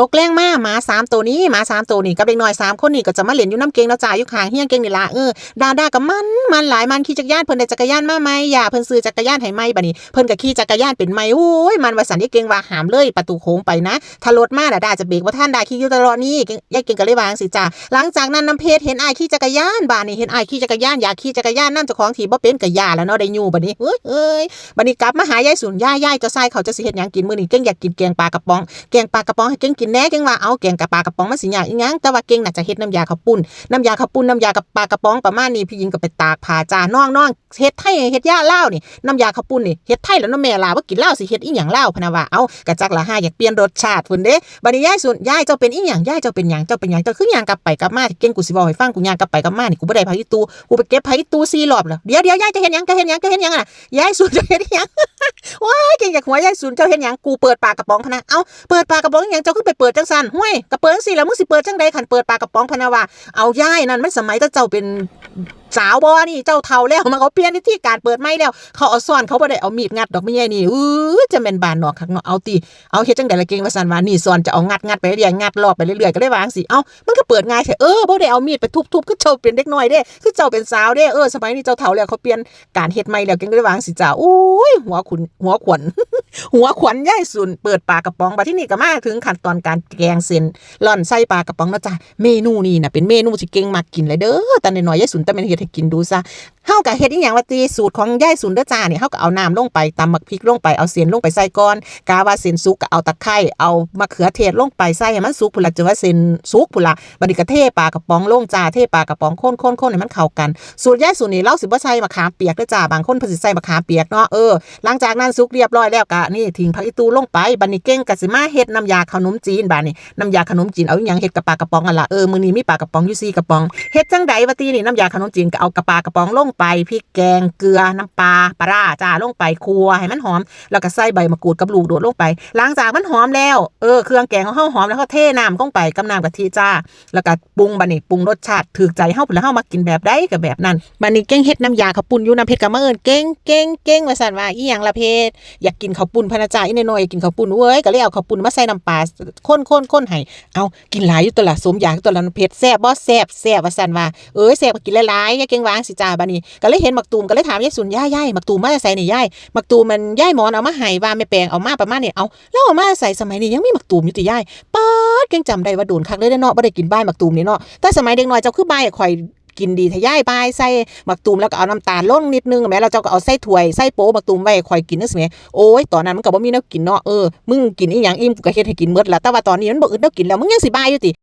ตกแรงมาหมาสามตัวนี้หมาสามตัวนี้กับเด็กน้อยสามคนนี่ก็จะมาเล่นอยู่น้ำเกงเนาจ้ายอยู่ข้างเฮียงเกงนี่ละเออดาดากับมันมันหลายมันขี่จักรยานเพิ่นได้จักรยานมาใหมอย่าเพิ่นซื้อจักรยานให้ใหมบัดนี้เพิ่นก็ขี่จักรยานเป็นใหมโอ้ยมันว่าสันยายเกงว่าหามเลยประตูโค้งไปนะถ้ารถมาน่ะดาจะเบรกบ่ทันดาขี่อยู่ตลอดนี่ยายเกงก็เลยวางสิจ้าหลังจากนั้นน้ำเพชรเห็นไอ้ขี่จักรยานบ้าดนี้เห็นไอ้ขี่จักรยานอยากขี่จักรยานนำเจ้าของที่บ่เป็นก็ยาแล้วเนาะได้ยู่บัดนี้เอ้ยเอ้ยบัดนี้กลับมาหายายสุนยายายจะใส่เขาจะสิเฮ็ดหยังกินมื้อนี้เก่งอยากกินแกงปลากระป๋องแกงปลากระป๋องให้เก่งกินแน่เก่งว่าเอาแกงกับปลากระป๋องมันสิยากอีหยังแต่ว่าเก่งน่ะจะเฮ็ดน้ำยาข้าวปุ้นน้ำยาข้าวปุ้นน้ำยากับปลากระป๋องประมาณนี้พี่หญิงก็ไปตากผ้าจาน้องน้องเฮ็ดไทยเฮ็ดย่าลานี่น้ำยาข้าวปุ้นนี่เฮ็ดไทยแล้วน้ำแม่ลาว่ากินเล่าสิเฮ็ดอีหยังเล่าพนะว่าเอากระจักละห้าอยากเปลี่ยนรสชาติพุ่นเด้บัดนี้ยายสุนยายเจ้าเป็นอีหยังยายเจ้าเป็นหยังเจ้าเป็นหยังเจ้าคือหยังกลับไปกลับมาเก่งกูสิบอกให้ฟังกูย่างกลับไปกลับมานี่กูบ่ได้พาอีตูกูไปเก็บพาอีตู4รอบแล้วเดี๋ยวเดี๋ยวยายจะเฮ็ดหยังจะเฮ็ดหยังจะเฮ็ดหยังอะยายสุนจะเฮ็ดหยังว้ายเก่งอยากหัวยายสุนเจ้าเฮ็ดหยังกูเปิดปากกระป๋องพนะเอ้าเปิดปากกระป๋องหย่างเจ้าขึ้นไปเปิดจังสันห้วยกระเปิดสิแล้วมึงสิเปิดจังใดขันเปิดปากกระป๋องพนะว่าเอาย่ายนั่นไมันสมัยแต่เจ้าเป็นสาวบ่นี่เจ้าเฒ่าแล้วมันเขาเปลี่ยนวิธีการเปิดไม่แล้ว เขาเอาซ่อนเขาบ่ได้เอามีดงัดดอกไม่ใหญ่นี่อือจะเป็นบานหนอกข้างนอกเอาตีเอาเฮ็ดจังใดละเก่งว่าซั่นว่านี่ซ่อนจะเอางัดงัดไปเรื่อยงัดรอบไปเรื่อยๆก็ได้วางสิเอ้ามันก็เปิดง่ายแท้เออบ่ได้เอามีดไปทุบๆคือเจ้าเป็นเด็กน้อยเด้คือเจ้าเป็นสาวเด้เออสมัยนี้เจ้าเฒ่าแล้วเขาเปลี่ยนการเฮ็ดใหม่แล้วเก่งก็ได้วางสิจ้าโอ้ยหัวขุนหัวขวัญ หัวขวัญย่ายสุนเปิดปากกระป๋องบัดที่นี่ก็มาถึงขั้นตอนการแกงเส้นล่อนไส้ปลากระป๋องนะจ๊ะเมนูนี้นะเป็นเมนูที่เก่งมากกินเลยเด้อแต่น้อยย่ายสุนแต่เป็นเฮ็ดให้กินดูซะ เฮาก็เฮ็ดอีหยังว่าตีสูตรของย่ายสุนเด้อจ้าเนี่ยเฮาก็เอาน้ำลงไปตำมักพริกลงไปเอาเส้นลงไปใส่ก่อนกาว่าเส้นสุกก็เอาตะไคร้เอามะเขือเทศลงไปใส่ให้มันสุกพุ่นละจนว่าเส้นสุกพุ่นละบัดนี้ก็เทปลากระป๋องลงจ้าเทปลากระป๋องข้นๆๆให้มันเข้ากันสูตรย่ายสุนนี่เราสิบ่ใส่มะขามเปียกเด้อจ้าบางคนเพิ่นสิใส่มะขามเปียกเนาะเออหลังจากนั้นสุกเรียบร้อยแล้วก็นี่ทิ้งผักอีตูลงไปบัดนี้เก่งก็สิมาเฮ็ดน้ำยาขนมจีนบัดนี้น้ำยาขนมจีนเอาอีหยังเฮ็ดกับปลากระป๋องนั่นล่ะเออมื้อนี้มีปลากระป๋องอยู่สี่กระป๋องเฮ็ดจังใดวะตีนี่น้ำยาขนมจีนก็เอากระปลากระป๋องลงไปพริกแกงเกลือน้ำปลาปลาร้าจ้าลงไปครัวให้มันหอม แล้วก็ใส่ใบมะกรูดกับลูกโดดลงไปหลังจากมันหอมแล้วเออเครื่องแกงของเฮาหอมแล้วเฮาเทน้ำลงไปกับน้ำกะทิจ้า แล้วก็ปรุงบัดนี้ปรุงรสชาติถูกใจเฮาแล้วเฮามากินแบบใดก็แบบนั้นบัดนี้เก่งเฮ็ดน้ำยาข้าวปุ้นอยู่น้ำเพชรก็มาเอิ้นเก่งเก่งเก่งว่าซั่นว่าอีหยังละเพชรอยากกินข้าวปุ้นพนจ่าอีน้อยอยากกินข้าวปุ้นเว้ยก็เลยเอาข้าวปุ้นมาใส่น้ำปลาข้นๆข้นให้เอากินหลายอยู่ตัวละสมอยากตัวละเผ็ดแซ่บบ่แซ่บแซ่บว่าซั่นว่าเอ้ยแซ่บกินหลายๆอย่าเก่งวางสิจ้าบัดนี้ก็เลยเห็นหมักตูมก็เลยถามยายสุนย่ายายหมักตูมมาใส่นี่ยายหมักตูมมันยายหมอนเอามาให้ว่าแม่แปลงเอามาประมาณนี้เอาแล้วเอามาใส่สมัยนี้ยังไมีหมักตูมอยู่ติยายป๊าดเก่งจำได้ว่าโดนคักเลยเด้อเนาะบ่ได้กินใบหมักตูมนี่เนาะแต่สมัยเด็กน้อยเจ้าคือใบข่อยกินดีทะย่ายบายใส่หมักตูมแล้วก็เอาน้ำตาลลงนิดนึงแม่เราเจ้าก็เอาใส่ถ้วยใส่โป๊หมักตูมไว้ข่อยกินนั่นสิแหมโอ้ยตอนนั้นมันก็บ่มีแนวกินเนาะเออมึงกินอีหยังอิ่มกูก็เฮ็ดให้กินหมดละแต่ว่าตอนนี้มันบ่อึดแนวกินแล้วมึงยังสิบายอยู่ติ